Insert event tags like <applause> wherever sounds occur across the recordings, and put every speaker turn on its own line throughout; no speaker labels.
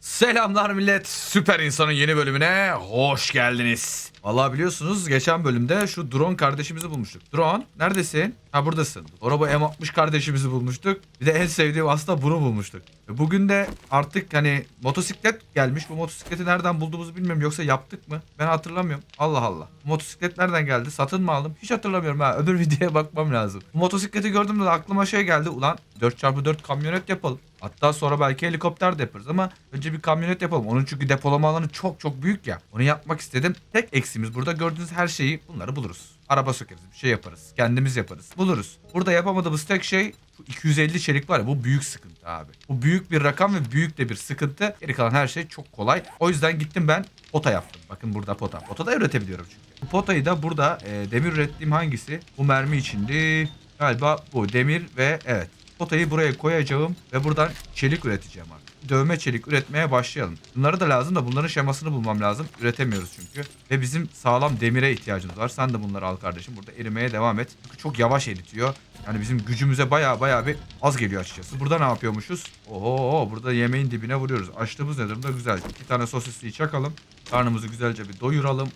Selamlar millet. Süper İnsan'ın yeni bölümüne hoş geldiniz. Vallahi biliyorsunuz geçen bölümde şu drone kardeşimizi bulmuştuk. Drone neredesin? Ha buradasın. Sonra bu M60 kardeşimizi bulmuştuk. Bir de en sevdiğim aslında bunu bulmuştuk. Ve Bugün de artık hani motosiklet gelmiş. Bu motosikleti nereden bulduğumuzu bilmiyorum. Yoksa yaptık mı? Ben hatırlamıyorum. Allah Allah. Bu motosiklet nereden geldi? Satın mı aldım? Hiç hatırlamıyorum ha. Öbür <laughs> videoya bakmam lazım. Bu motosikleti gördüğümde de aklıma şey geldi. Ulan 4x4 kamyonet yapalım. Hatta sonra belki helikopter de yaparız ama önce bir kamyonet yapalım. Onun çünkü depolama alanı çok çok büyük ya. Onu yapmak istedim. Tek eksimiz burada gördüğünüz her şeyi bunları buluruz. Araba sökeriz, bir şey yaparız. Kendimiz yaparız. Buluruz. Burada yapamadığımız tek şey şu 250 çelik var ya bu büyük sıkıntı abi. Bu büyük bir rakam ve büyük de bir sıkıntı. Geri kalan her şey çok kolay. O yüzden gittim ben pota yaptım. Bakın burada pota. Pota da üretebiliyorum çünkü. Bu potayı da burada e, demir ürettiğim hangisi? Bu mermi içindi. Galiba bu demir ve evet potayı buraya koyacağım ve buradan çelik üreteceğim artık. Dövme çelik üretmeye başlayalım. Bunları da lazım da bunların şemasını bulmam lazım. Üretemiyoruz çünkü. Ve bizim sağlam demire ihtiyacımız var. Sen de bunları al kardeşim. Burada erimeye devam et. Çünkü çok yavaş eritiyor. Yani bizim gücümüze baya baya bir az geliyor açıkçası. Burada ne yapıyormuşuz? Oho burada yemeğin dibine vuruyoruz. Açlığımız ne durumda? Güzel. İki tane sosisliği çakalım. Karnımızı güzelce bir doyuralım.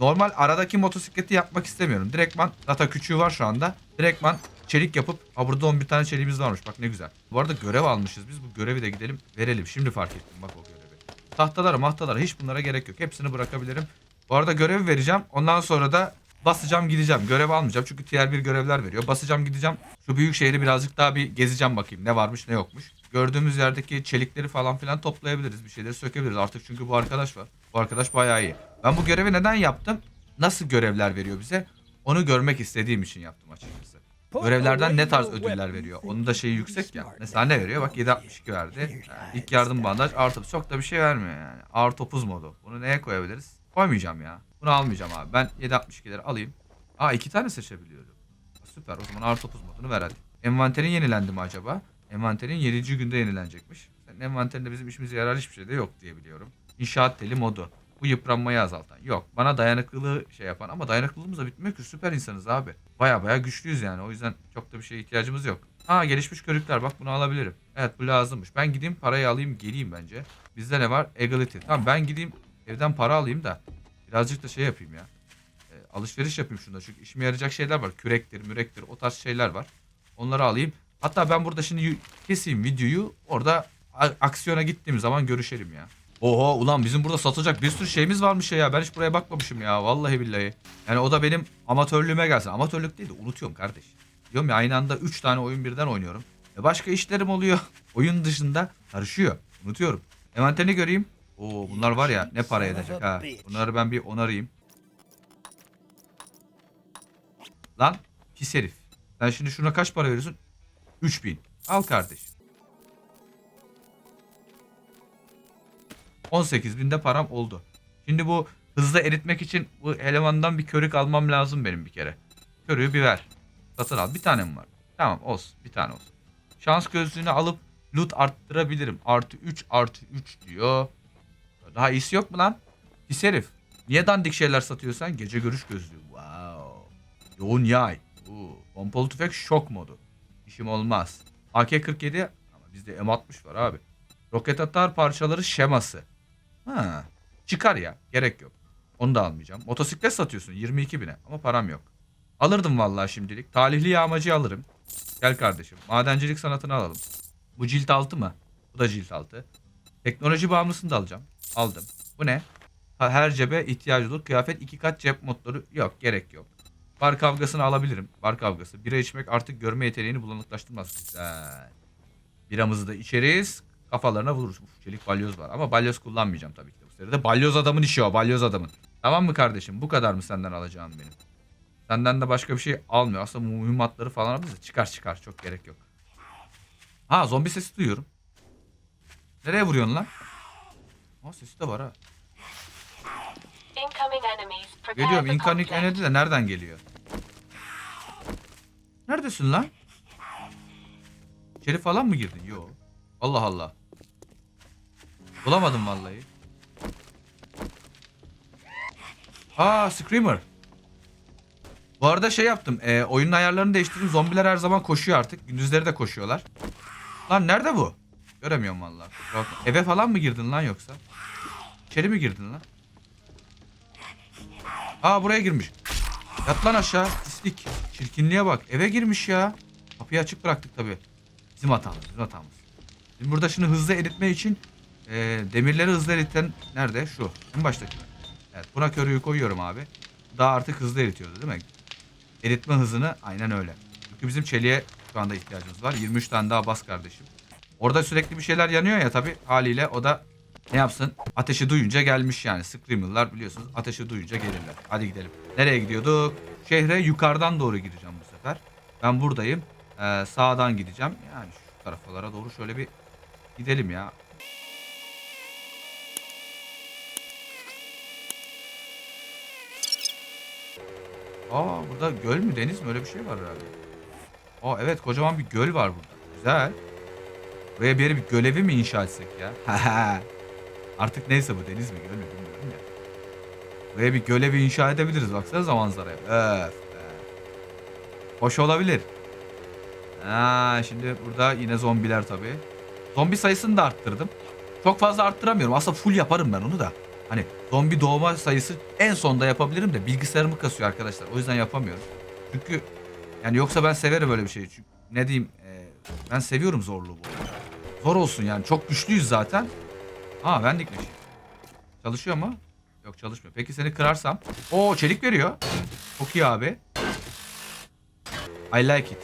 Normal aradaki motosikleti yapmak istemiyorum. Direktman data küçüğü var şu anda. Direktman çelik yapıp ha burada 11 tane çeliğimiz varmış bak ne güzel. Bu arada görev almışız biz bu görevi de gidelim verelim. Şimdi fark ettim bak o görevi. Tahtalara mahtalara hiç bunlara gerek yok. Hepsini bırakabilirim. Bu arada görevi vereceğim. Ondan sonra da basacağım gideceğim. Görev almayacağım çünkü tier bir görevler veriyor. Basacağım gideceğim. Şu büyük şehri birazcık daha bir gezeceğim bakayım. Ne varmış ne yokmuş. Gördüğümüz yerdeki çelikleri falan filan toplayabiliriz. Bir şeyleri sökebiliriz. Artık çünkü bu arkadaş var. Bu arkadaş bayağı iyi. Ben bu görevi neden yaptım? Nasıl görevler veriyor bize? Onu görmek istediğim için yaptım açıkçası. Görevlerden ne tarz ödüller veriyor? Onun da şeyi yüksek ya. Mesela ne veriyor? Bak 762 verdi. Yani ilk yardım bandaj artı çok da bir şey vermiyor yani. Ağır topuz modu. Bunu neye koyabiliriz? Koymayacağım ya. Bunu almayacağım abi. Ben 762'leri alayım. Aa iki tane seçebiliyorum. Süper. O zaman ağır topuz modunu ver hadi. Envanterin yenilendi mi acaba? Envanterin 7. günde yenilenecekmiş. Senin envanterinde bizim işimize yarar hiçbir şey de yok diye biliyorum. İnşaat teli modu. Bu yıpranmayı azaltan. Yok. Bana dayanıklılığı şey yapan ama dayanıklılığımız da bitmiyor ki. Süper insanız abi. Baya baya güçlüyüz yani. O yüzden çok da bir şeye ihtiyacımız yok. Ha gelişmiş körükler. Bak bunu alabilirim. Evet bu lazımmış. Ben gideyim parayı alayım geleyim bence. Bizde ne var? Agility. Tamam ben gideyim evden para alayım da. Birazcık da şey yapayım ya. E, alışveriş yapayım şunda. Çünkü işime yarayacak şeyler var. Kürektir, mürektir o tarz şeyler var. Onları alayım. Hatta ben burada şimdi keseyim videoyu. Orada aksiyona gittiğim zaman görüşelim ya. Oho ulan bizim burada satılacak bir sürü şeyimiz varmış ya. Ben hiç buraya bakmamışım ya. Vallahi billahi. Yani o da benim amatörlüğüme gelsin. Amatörlük değil de unutuyorum kardeş. Diyorum ya aynı anda 3 tane oyun birden oynuyorum. E başka işlerim oluyor. <laughs> Oyun dışında karışıyor. Unutuyorum. Envanterini göreyim. Oo bunlar var ya ne para edecek ha. Bunları ben bir onarayım. Lan pis herif. Sen şimdi şuna kaç para veriyorsun? 3000. Al kardeşim. 18 binde param oldu. Şimdi bu hızlı eritmek için bu elemandan bir körük almam lazım benim bir kere. Körüğü bir ver. Satın al. Bir tane mi var? Tamam olsun. Bir tane olsun. Şans gözlüğünü alıp loot arttırabilirim. Artı 3 artı 3 diyor. Daha iyisi yok mu lan? Pis herif. Niye dandik şeyler satıyorsan? Gece görüş gözlüğü. Wow. Yoğun yay. Oo. Pompalı tüfek şok modu. İşim olmaz. AK-47 ama bizde M60 var abi. Roket atar parçaları şeması. Ha. Çıkar ya. Gerek yok. Onu da almayacağım. Motosiklet satıyorsun 22 bine ama param yok. Alırdım vallahi şimdilik. Talihli yağmacıyı alırım. Gel kardeşim. Madencilik sanatını alalım. Bu cilt altı mı? Bu da cilt altı. Teknoloji bağımlısını da alacağım. Aldım. Bu ne? Her cebe ihtiyacı olur. Kıyafet iki kat cep modları yok. Gerek yok. Bar kavgasını alabilirim. Bar kavgası. Bira içmek artık görme yeteneğini bulanıklaştırmaz. Güzel. Biramızı da içeriz. Kafalarına vururuz. Uf, çelik balyoz var. Ama balyoz kullanmayacağım tabii ki de bu seride. Balyoz adamın işi o. Balyoz adamın. Tamam mı kardeşim? Bu kadar mı senden alacağım benim? Senden de başka bir şey almıyor. Aslında mühimmatları falan alırız. Çıkar çıkar. Çok gerek yok. Ha zombi sesi duyuyorum. Nereye vuruyorsun lan? Ha sesi de var ha. Geliyorum.
conflict.
enedi de nereden geliyor? Neredesin lan? İçeri falan mı girdin? Yo. Allah Allah. Bulamadım vallahi. Aa Screamer. Bu arada şey yaptım. E, oyunun ayarlarını değiştirdim. Zombiler her zaman koşuyor artık. Gündüzleri de koşuyorlar. Lan nerede bu? Göremiyorum vallahi. Eve falan mı girdin lan yoksa? İçeri mi girdin lan? Aa buraya girmiş. Yat lan aşağı. Pislik. Çirkinliğe bak. Eve girmiş ya. Kapıyı açık bıraktık tabi. Bizim hatamız. Bizim hatamız. Şimdi burada şimdi hızlı eritme için e, demirleri hızlı eriten nerede? Şu. En baştaki. Evet buna körüyü koyuyorum abi. Daha artık hızlı eritiyordu değil mi? Eritme hızını aynen öyle. Çünkü bizim çeliğe şu anda ihtiyacımız var. 23 tane daha bas kardeşim. Orada sürekli bir şeyler yanıyor ya tabi haliyle o da ne yapsın? Ateşi duyunca gelmiş yani. Screamer'lar biliyorsunuz ateşi duyunca gelirler. Hadi gidelim. Nereye gidiyorduk? Şehre yukarıdan doğru gireceğim bu sefer. Ben buradayım. Ee, sağdan gideceğim. Yani şu taraflara doğru şöyle bir gidelim ya. Aa burada göl mü deniz mi öyle bir şey var herhalde. Aa evet kocaman bir göl var burada. Güzel. Buraya bir yere gölevi mi inşa etsek ya? <laughs> Artık neyse bu deniz mi göl mü bilmiyorum ya. Buraya bir gölevi inşa edebiliriz baksanıza manzaraya. Öf. be. Hoş olabilir. Ha, şimdi burada yine zombiler tabii. Zombi sayısını da arttırdım. Çok fazla arttıramıyorum. Aslında full yaparım ben onu da. Hani zombi doğma sayısı en sonda yapabilirim de bilgisayarımı kasıyor arkadaşlar. O yüzden yapamıyorum. Çünkü yani yoksa ben severim böyle bir şeyi. Çünkü ne diyeyim e, ben seviyorum zorluğu bu. Zor olsun yani. Çok güçlüyüz zaten. Ha benlikmiş. Çalışıyor mu? Yok çalışmıyor. Peki seni kırarsam. Oo çelik veriyor. Çok iyi abi. I like it.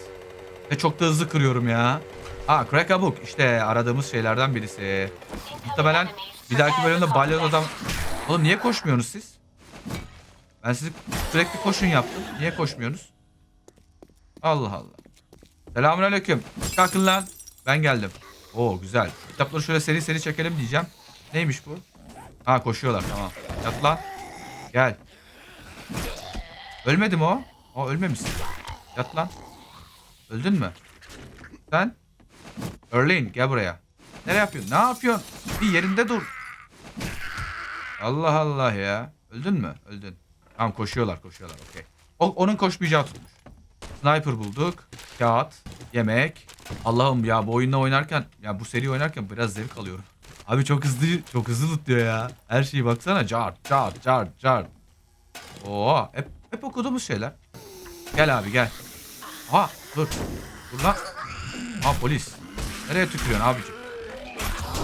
Ve çok da hızlı kırıyorum ya. Ha crack a book. İşte aradığımız şeylerden birisi. Muhtemelen bir dahaki bölümde balyoz adam... Oğlum niye koşmuyorsunuz siz? Ben sizi sürekli koşun yaptım. Niye koşmuyorsunuz? Allah Allah. Selamünaleyküm. Kalkın lan. Ben geldim. Oo güzel. Kitapları şöyle seri seri çekelim diyeceğim. Neymiş bu? Ha koşuyorlar tamam. Yat lan. Gel. Ölmedi mi o? O ölmemişsin. Yat lan. Öldün mü? Sen? Erlin gel buraya. Nereye yapıyorsun? Ne yapıyorsun? Bir yerinde dur. Allah Allah ya. Öldün mü? Öldün. Tamam koşuyorlar koşuyorlar okey. Onun koşmayacağı tutmuş. Sniper bulduk. Kağıt. Yemek. Allah'ım ya bu oyunla oynarken ya bu seri oynarken biraz zevk alıyorum. Abi çok hızlı çok hızlı tutuyor ya. Her şeyi baksana. Cart cart cart cart. Oo hep, hep okuduğumuz şeyler. Gel abi gel. Ha dur. Dur lan. Ha polis. Nereye tükürüyorsun abicim?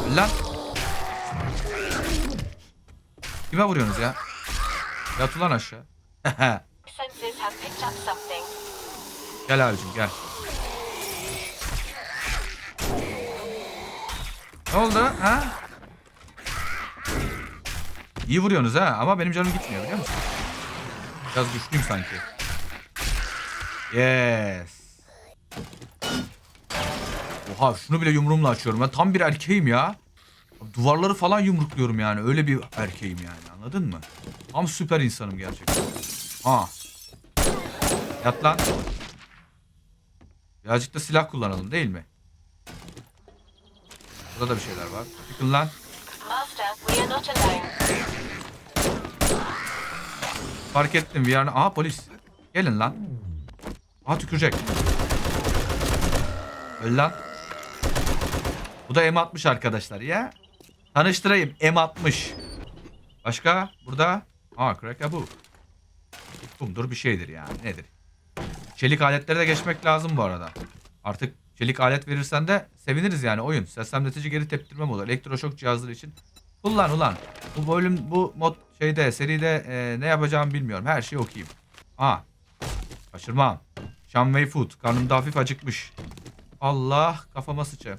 Gel Lan. Kime vuruyorsunuz ya? Yat ulan aşağı. <laughs> Gel abicim gel. Ne oldu ha? İyi vuruyorsunuz ha ama benim canım gitmiyor biliyor musun? Biraz güçlüyüm sanki. Yes. Oha şunu bile yumruğumla açıyorum. Ben tam bir erkeğim ya. Duvarları falan yumrukluyorum yani. Öyle bir erkeğim yani. Anladın mı? Tam süper insanım gerçekten. Ha. Yat lan. Birazcık da silah kullanalım değil mi? Burada da bir şeyler var. Çıkın lan.
We are.
Fark ettim. Bir yerine... Aha polis. Gelin lan. Aha tükürecek. Öl lan. Bu da M60 arkadaşlar ya. Tanıştırayım. M60. Başka? Burada. Aa crack bu. Kumdur bir şeydir yani. Nedir? Çelik aletlere de geçmek lazım bu arada. Artık çelik alet verirsen de seviniriz yani oyun. Seslenmetici geri teptirme modu. Elektroşok cihazları için. Kullan ulan. Bu bölüm bu mod şeyde seride e, ne yapacağımı bilmiyorum. Her şeyi okuyayım. Aa. Kaçırmam. Shanwei Food. Karnım da hafif acıkmış. Allah kafama sıçıyor.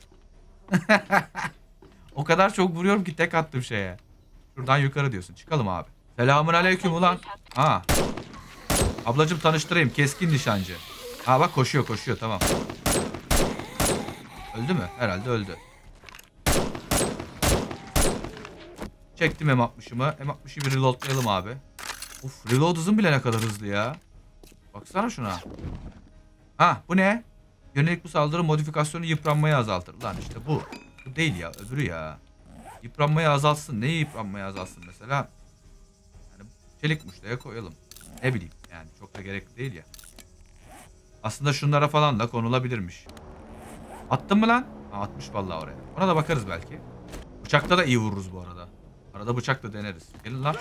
<laughs> o kadar çok vuruyorum ki tek attım şeye. Şuradan yukarı diyorsun. Çıkalım abi. Selamun aleyküm ulan. Ha. Ablacım tanıştırayım. Keskin nişancı. Ha bak koşuyor koşuyor tamam. Öldü mü? Herhalde öldü. Çektim M60'ımı. M60'ı bir reloadlayalım abi. Uf reload hızım bile ne kadar hızlı ya. Baksana şuna. Ha bu ne? Yönelik bu saldırı modifikasyonu yıpranmayı azaltır. Lan işte bu. Bu değil ya öbürü ya. Yıpranmayı azaltsın. Neyi yıpranmayı azaltsın mesela? Yani çelik muşlaya koyalım. Ne bileyim yani çok da gerekli değil ya. Aslında şunlara falan da konulabilirmiş. Attın mı lan? Ha, atmış vallahi oraya. Ona da bakarız belki. Bıçakta da iyi vururuz bu arada. Arada bıçakla deneriz. Gelin lan.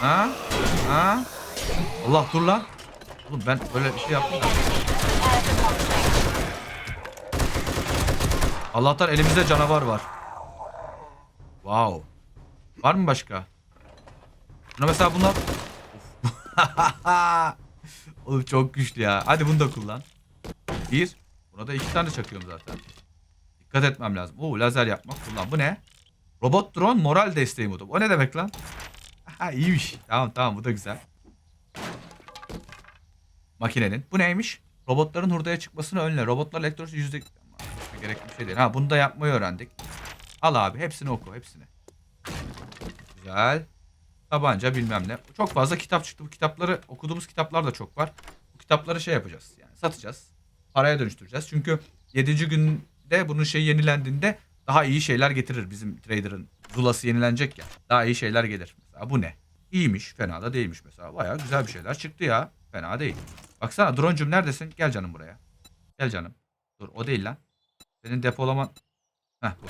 Ha? Ha? Allah dur lan. Oğlum ben böyle bir şey yaptım da. Allah'tan elimizde canavar var. Wow. Var mı başka? Buna mesela bunlar... <laughs> Oğlum çok güçlü ya. Hadi bunu da kullan. Bir. Buna da iki tane çakıyorum zaten. Dikkat etmem lazım. Oo lazer yapmak kullan. Bu ne? Robot drone moral desteği modu. O ne demek lan? Ha iyiymiş. Tamam tamam bu da güzel. Makinenin. Bu neymiş? Robotların hurdaya çıkmasını önle. Robotlar elektronik yüzde... Gerekli bir şey değil. Ha bunu da yapmayı öğrendik. Al abi hepsini oku hepsini. Güzel. Tabanca bilmem ne. Çok fazla kitap çıktı. Bu kitapları okuduğumuz kitaplar da çok var. Bu kitapları şey yapacağız yani satacağız. Paraya dönüştüreceğiz. Çünkü 7. günde bunun şey yenilendiğinde daha iyi şeyler getirir bizim trader'ın. Zulası yenilenecek ya. Daha iyi şeyler gelir. Mesela bu ne? İyiymiş. Fena da değilmiş mesela. Baya güzel bir şeyler çıktı ya. Fena değil. Baksana droncum neredesin? Gel canım buraya. Gel canım. Dur o değil lan. Senin depolaman... Heh bu.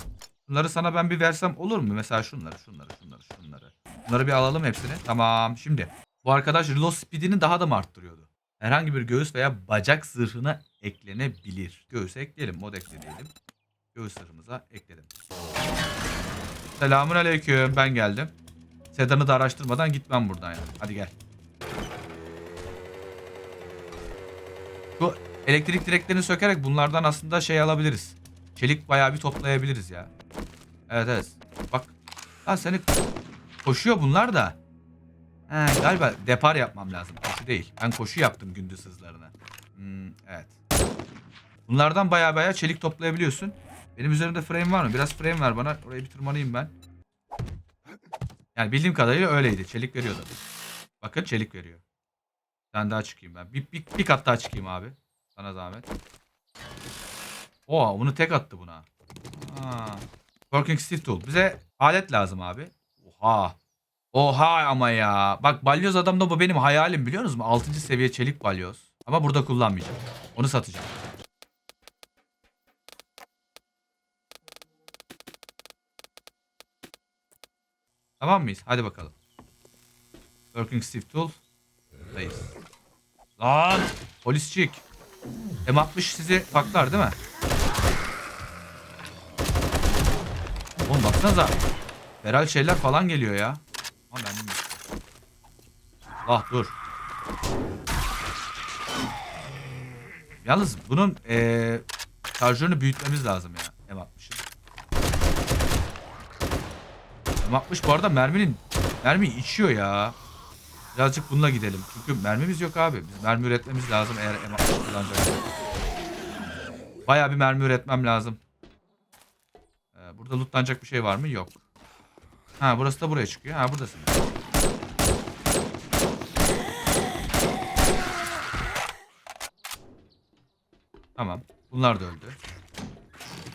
Bunları sana ben bir versem olur mu? Mesela şunları, şunları, şunları, şunları. Bunları bir alalım hepsini. Tamam. Şimdi bu arkadaş reload speedini daha da mı arttırıyordu? Herhangi bir göğüs veya bacak zırhına eklenebilir. Göğüse ekleyelim. Mod ekle diyelim. Göğüs zırhımıza ekledim. Selamun aleyküm. Ben geldim. Sedan'ı da araştırmadan gitmem buradan ya. Hadi gel. Bu elektrik direklerini sökerek bunlardan aslında şey alabiliriz. Çelik bayağı bir toplayabiliriz ya. Evet evet. Bak. Lan seni koşuyor bunlar da. He, galiba depar yapmam lazım. Koşu değil. Ben koşu yaptım gündüz hızlarını. Hmm, evet. Bunlardan bayağı bayağı çelik toplayabiliyorsun. Benim üzerimde frame var mı? Biraz frame ver bana. Orayı bir tırmanayım ben. Yani bildiğim kadarıyla öyleydi. Çelik veriyordu. Bakın çelik veriyor. Tane daha çıkayım ben. Bir, bir, bir kat daha çıkayım abi. Sana zahmet. Oo bunu tek attı buna. Ha. Working Steel Tool. Bize alet lazım abi. Oha. Oha ama ya. Bak balyoz adamda bu benim hayalim biliyor musunuz? 6. seviye çelik balyoz. Ama burada kullanmayacağım. Onu satacağım. Tamam mıyız? Hadi bakalım. Working Steel Tool. Buradayız. Lan! Polisçik. M60 sizi paklar değil mi? Oğlum baksanıza. Feral şeyler falan geliyor ya. Ama ben Ah dur. Yalnız bunun eee şarjörünü büyütmemiz lazım ya. M60'ın. M60 bu arada merminin mermi içiyor ya. Birazcık bununla gidelim. Çünkü mermimiz yok abi. Biz mermi üretmemiz lazım eğer M60 kullanacaksak. Bayağı bir mermi üretmem lazım. Ee, burada lootlanacak bir şey var mı? Yok. Ha burası da buraya çıkıyor. Ha buradasın. Tamam. Bunlar da öldü.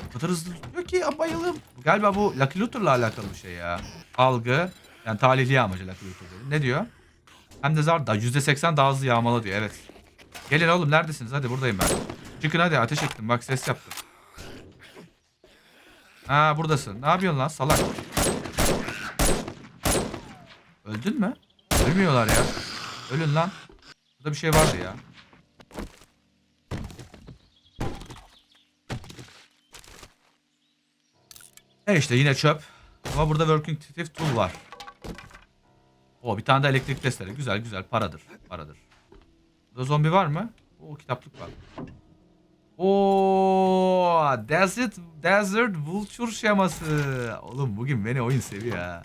O kadar hızlı tutuyor ki ya bayılım. Galiba bu Lucky Looter'la alakalı bir şey ya. Algı. Yani talihli amacı Lucky Looter. Ne diyor? Hem de zar da %80 daha hızlı yağmala diyor. Evet. Gelin oğlum neredesiniz? Hadi buradayım ben. Çıkın hadi ateş ettim. Bak ses yaptım. Ha buradasın. Ne yapıyorsun lan salak? Öldün mü? Ölmüyorlar ya. Ölün lan. Burada bir şey vardı ya. E işte yine çöp. Ama burada working thief tool var. O bir tane de elektrik testere. Güzel güzel paradır. Paradır. Burada zombi var mı? O kitaplık var. Oo, Desert Desert Vulture şeması. Oğlum bugün beni oyun seviyor ha.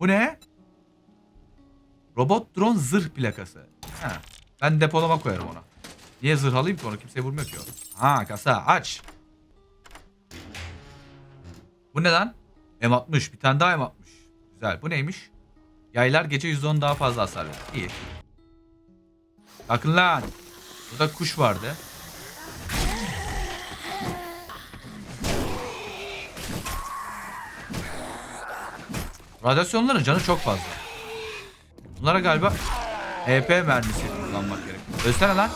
Bu ne? Robot drone zırh plakası. Ha, ben depolama koyarım ona. Niye zırh alayım ki onu? Kimseye vurmuyor ki o. Ha kasa aç. Bu ne lan? M60. Bir tane daha M60. Güzel. Bu neymiş? Yaylar gece %10 daha fazla hasar verir. İyi. Bakın lan. Burada kuş vardı. Radyasyonların canı çok fazla. Bunlara galiba EP mermisi kullanmak gerek. Ölsene lan.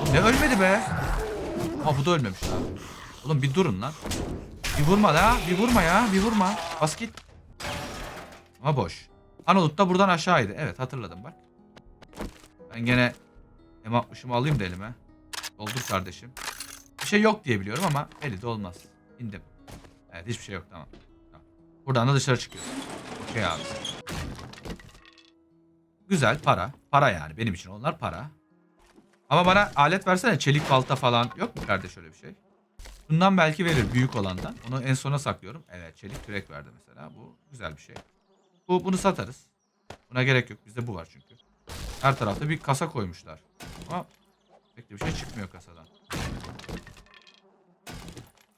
Oğlum Ne ölmedi be? Aa bu da ölmemiş lan. Oğlum bir durun lan. Bir vurma la. Bir vurma ya. Bir vurma. Bas git. Ama boş. Anolut da buradan aşağıydı. Evet hatırladım bak. Ben gene M60'ımı alayım da elime. Doldur kardeşim. Bir şey yok diye biliyorum ama belli de olmaz. İndim. Evet hiçbir şey yok tamam. Buradan da dışarı çıkıyor. Okey abi. Güzel para. Para yani benim için onlar para. Ama bana alet versene çelik balta falan. Yok mu kardeş öyle bir şey? Bundan belki verir büyük olandan. Onu en sona saklıyorum. Evet çelik kürek verdi mesela. Bu güzel bir şey. Bu bunu satarız. Buna gerek yok. Bizde bu var çünkü. Her tarafta bir kasa koymuşlar. Ama pek de bir şey çıkmıyor kasadan.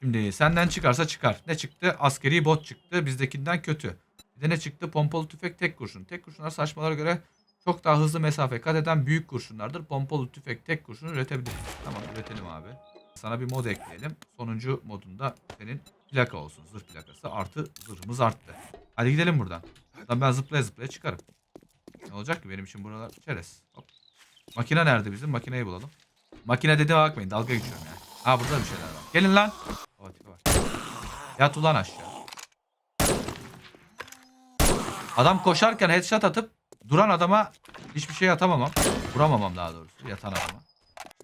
Şimdi senden çıkarsa çıkar. Ne çıktı? Askeri bot çıktı. Bizdekinden kötü. Bir de ne çıktı? Pompalı tüfek tek kurşun. Tek kurşunlar saçmalara göre çok daha hızlı mesafe kat eden büyük kurşunlardır. Pompalı tüfek tek kurşun üretebiliriz. Tamam üretelim abi. Sana bir mod ekleyelim. Sonuncu modunda senin plaka olsun. Zırh plakası. Artı zırhımız arttı. Hadi gidelim buradan. Buradan ben zıplaya zıplaya çıkarım. Ne olacak ki benim için buralar çerez. Hop. Makine nerede bizim? Makineyi bulalım. Makine dediğime bakmayın. Dalga geçiyorum yani. Ha burada bir şeyler var. Gelin lan. Tipi var. Yat ulan aşağı. Adam koşarken headshot atıp duran adama hiçbir şey atamamam. Vuramamam daha doğrusu yatan adama.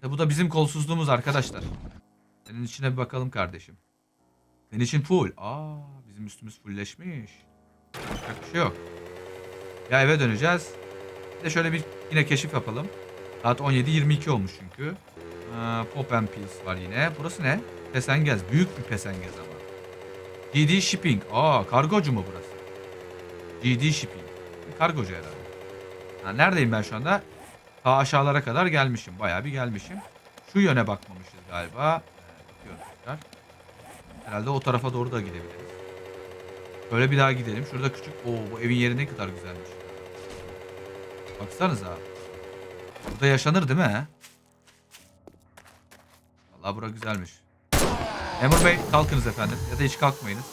İşte bu da bizim kolsuzluğumuz arkadaşlar. Senin içine bir bakalım kardeşim. Senin için full. Aa bizim üstümüz fullleşmiş. Yapacak bir şey yok. Ya eve döneceğiz. Bir de şöyle bir yine keşif yapalım. Saat 17.22 olmuş çünkü. Aa, Pop and Pills var yine. Burası ne? Pesengez. Büyük bir pesengez ama. GD Shipping. Aa kargocu mu burası? GD Shipping. Kargocu herhalde. Ha, neredeyim ben şu anda? Ta aşağılara kadar gelmişim. Bayağı bir gelmişim. Şu yöne bakmamışız galiba. Ee, bakıyorum. Herhalde o tarafa doğru da gidebiliriz. Şöyle bir daha gidelim. Şurada küçük. Oo bu evin yeri ne kadar güzelmiş. Baksanıza. Burada yaşanır değil mi? he? Vallahi bura güzelmiş. Memur Bey kalkınız efendim. Ya da hiç kalkmayınız.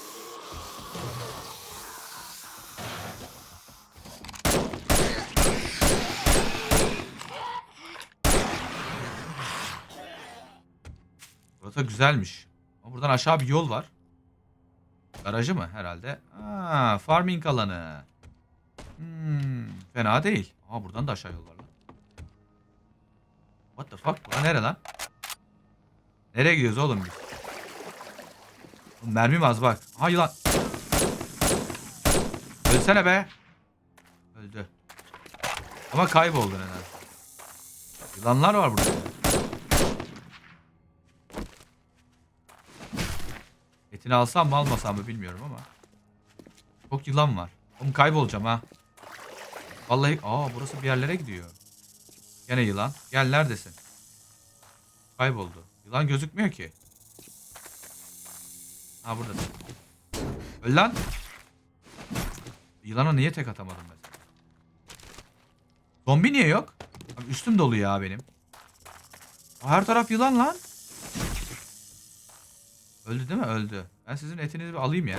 Burası güzelmiş. Ama buradan aşağı bir yol var. Garajı mı herhalde? Aa, farming alanı. Hmm, fena değil. Aa buradan da aşağı yol var lan. What the fuck? Bura nere lan? Nereye gidiyoruz oğlum biz? Oğlum mermim az bak. Ha yılan. Ölsene be. Öldü. Ama kayboldu nedense. Yılanlar var burada. Etini alsam mı almasam mı bilmiyorum ama. Çok yılan var. Oğlum kaybolacağım ha. Vallahi aa burası bir yerlere gidiyor. Gene yılan. Gel neredesin? Kayboldu. Yılan gözükmüyor ki. Ha burada. Öl lan. Yılana niye tek atamadım ben? Zombi niye yok? Abi üstüm dolu ya benim. Her taraf yılan lan. Öldü değil mi? Öldü. Ben sizin etinizi bir alayım ya.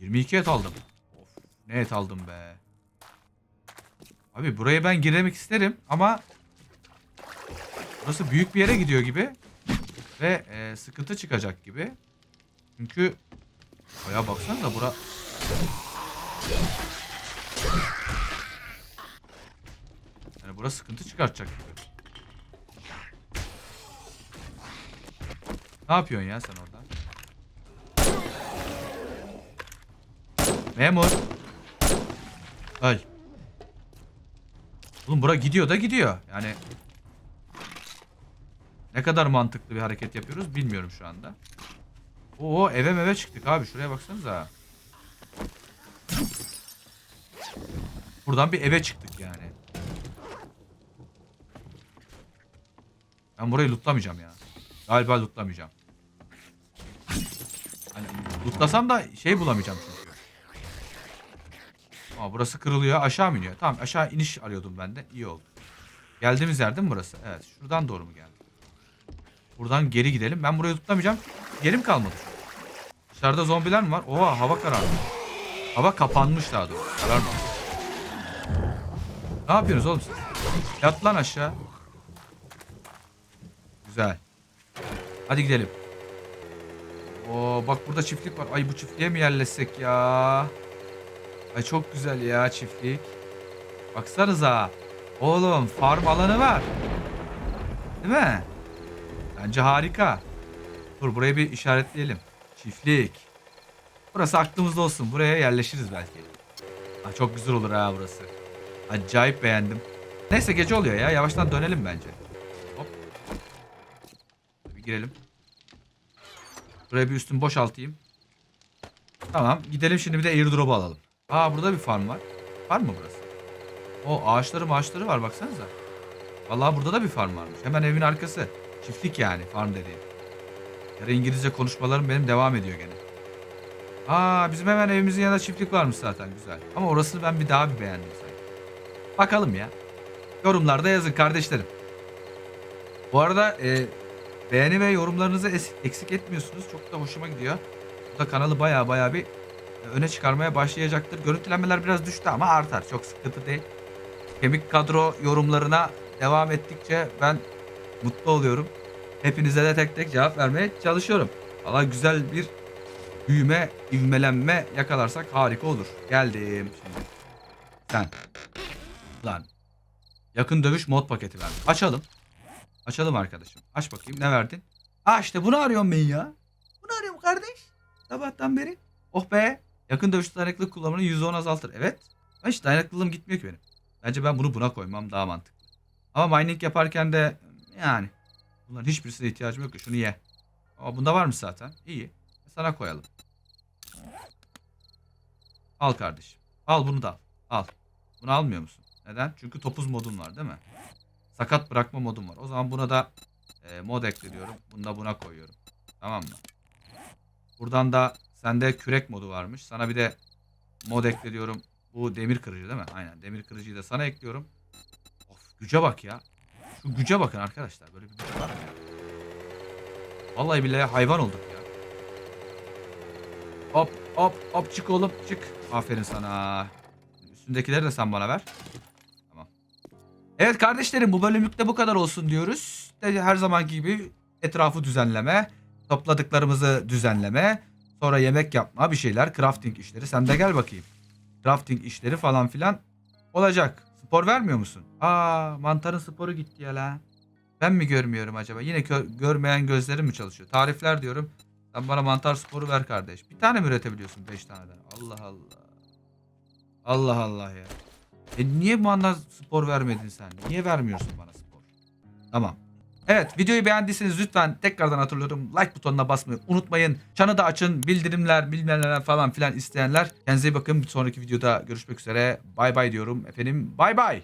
22 et aldım. Of, ne et aldım be. Abi buraya ben girmek isterim ama burası büyük bir yere gidiyor gibi ve e, sıkıntı çıkacak gibi. Çünkü Aya baksana da bura Yani burası sıkıntı çıkartacak gibi. Ne yapıyorsun ya sen orada? Memur. Öl. Oğlum bura gidiyor da gidiyor. Yani ne kadar mantıklı bir hareket yapıyoruz bilmiyorum şu anda. Oo eve meve çıktık abi. Şuraya baksanıza. Buradan bir eve çıktık yani. Ben burayı lootlamayacağım ya. Galiba lootlamayacağım. Hani lootlasam da şey bulamayacağım çünkü. Aa, burası kırılıyor. Aşağı mı iniyor? Tamam aşağı iniş arıyordum ben de. İyi oldu. Geldiğimiz yer değil mi burası? Evet. Şuradan doğru mu geldi? Buradan geri gidelim. Ben burayı tutlamayacağım. Yerim kalmadı. Dışarıda zombiler mi var? Oha hava karardı. Hava kapanmış daha doğrusu. Kararmamış. Ne yapıyorsunuz oğlum siz? Yat lan aşağı. Güzel. Hadi gidelim. Oo bak burada çiftlik var. Ay bu çiftliğe mi yerleşsek ya? Ay çok güzel ya çiftlik. Baksanıza. Oğlum farm alanı var. Değil mi? Bence harika. Dur burayı bir işaretleyelim. Çiftlik. Burası aklımızda olsun. Buraya yerleşiriz belki. Ha, çok güzel olur ha burası. Acayip beğendim. Neyse gece oluyor ya. Yavaştan dönelim bence. Hop. Bir girelim. Buraya bir üstünü boşaltayım. Tamam. Gidelim şimdi bir de airdrop'u alalım. Aa burada bir farm var. Farm mı burası? O ağaçları maaşları var baksanıza. Vallahi burada da bir farm varmış. Hemen evin arkası. Çiftlik yani farm dediğim. Yarı İngilizce konuşmalarım benim devam ediyor gene. Aa bizim hemen evimizin yanında çiftlik varmış zaten güzel. Ama orasını ben bir daha bir beğendim sanki. Bakalım ya. Yorumlarda yazın kardeşlerim. Bu arada e, beğeni ve yorumlarınızı eksik etmiyorsunuz. Çok da hoşuma gidiyor. Bu da kanalı baya baya bir e, öne çıkarmaya başlayacaktır. Görüntülenmeler biraz düştü ama artar. Çok sıkıntı değil. Kemik kadro yorumlarına devam ettikçe ben mutlu oluyorum. Hepinize de tek tek cevap vermeye çalışıyorum. Valla güzel bir büyüme, ivmelenme yakalarsak harika olur. Geldim şimdi. Sen. Lan. Yakın dövüş mod paketi verdim. Açalım. Açalım arkadaşım. Aç bakayım ne verdin? Aa işte bunu arıyorum ben ya. Bunu arıyorum kardeş. Sabahtan beri. Oh be. Yakın dövüş dayanıklılık kullanımını %10 azaltır. Evet. Ama hiç dayanıklılığım gitmiyor ki benim. Bence ben bunu buna koymam daha mantıklı. Ama mining yaparken de yani bunların hiçbirisine ihtiyacım yok ki. Şunu ye. Ama bunda varmış zaten. İyi. Sana koyalım. Al kardeşim. Al bunu da al. Al. Bunu almıyor musun? Neden? Çünkü topuz modun var değil mi? Sakat bırakma modum var. O zaman buna da e, mod ekliyorum. Bunu da buna koyuyorum. Tamam mı? Buradan da sende kürek modu varmış. Sana bir de mod ekliyorum. Bu demir kırıcı değil mi? Aynen demir kırıcıyı da sana ekliyorum. Of güce bak ya. Şu güce bakın arkadaşlar. Böyle bir güce var mı ya? Vallahi billahi hayvan olduk ya. Hop hop hop çık oğlum çık. Aferin sana. Üstündekileri de sen bana ver. Evet kardeşlerim bu bölümlükte bu kadar olsun diyoruz. De- Her zamanki gibi etrafı düzenleme, topladıklarımızı düzenleme, sonra yemek yapma, bir şeyler, crafting işleri. Sen de gel bakayım. Crafting işleri falan filan olacak. Spor vermiyor musun? Aa mantarın sporu gitti ya la. Ben mi görmüyorum acaba? Yine kö- görmeyen gözlerim mi çalışıyor? Tarifler diyorum. Sen bana mantar sporu ver kardeş. Bir tane mi üretebiliyorsun? Beş taneden. Allah Allah. Allah Allah ya. E niye mantar spor vermedin sen? Niye vermiyorsun bana spor? Tamam. Evet videoyu beğendiyseniz lütfen tekrardan hatırlıyorum. Like butonuna basmayı unutmayın. Çanı da açın. Bildirimler, bilmeler falan filan isteyenler. Kendinize iyi bakın. Bir sonraki videoda görüşmek üzere. Bay bay diyorum. Efendim bay bay.